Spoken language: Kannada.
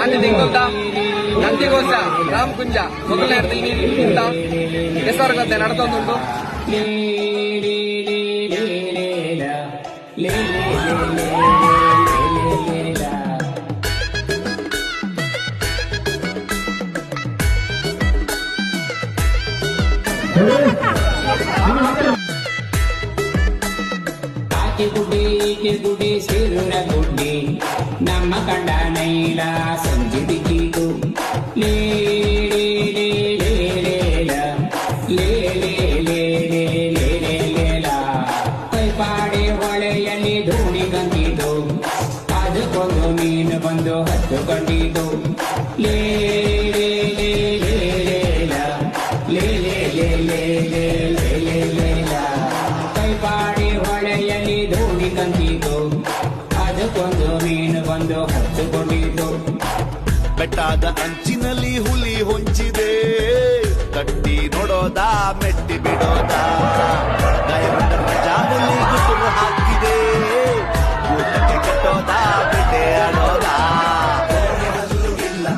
ಆನೆ ದಿಗ್ಗುಲ್ತ ನಂದಿಗೋಸ ರಾಮ್ ಕುಂಜ ಮೊದಲ ನೇರದಲ್ಲಿ ನಿಂತ ಹೆಸರುಗತ್ತೆ ನಡ್ತೊಂದುಂಟು ಆಕೆ ಗುಡಿ ಈಕೆ ಗುಡಿ ಸಿರುರ ಗುಡ್ಡಿ ನಮ್ಮ ಕಂಡ ನೈಲ ಸಂಜಿದಿ ದಿಕ್ಕಿತು ಲೇ ಲೇ ಲೇ ತಂದಿತು ಅದಕ್ಕೊಂದು ಮೀನು ಬಂದು ಹತ್ತುಕೊಂಡಿತು ಬೆಟ್ಟದ ಅಂಚಿನಲ್ಲಿ ಹುಲಿ ಹೊಂಚಿದೆ. ಕಟ್ಟಿ ನೋಡೋದ, ಮೆಟ್ಟಿ ಬಿಡೋದ? ದಯವಿಟ್ಟ ಪ್ರಜಾ ಹುಲಿ ಗುಟುರು ಹಾಕಿದೆ. ಊಟಕ್ಕೆ ಕಟ್ಟೋದ, ಬಿಟ್ಟೆ ಆಡೋದ? ಇಲ್ಲ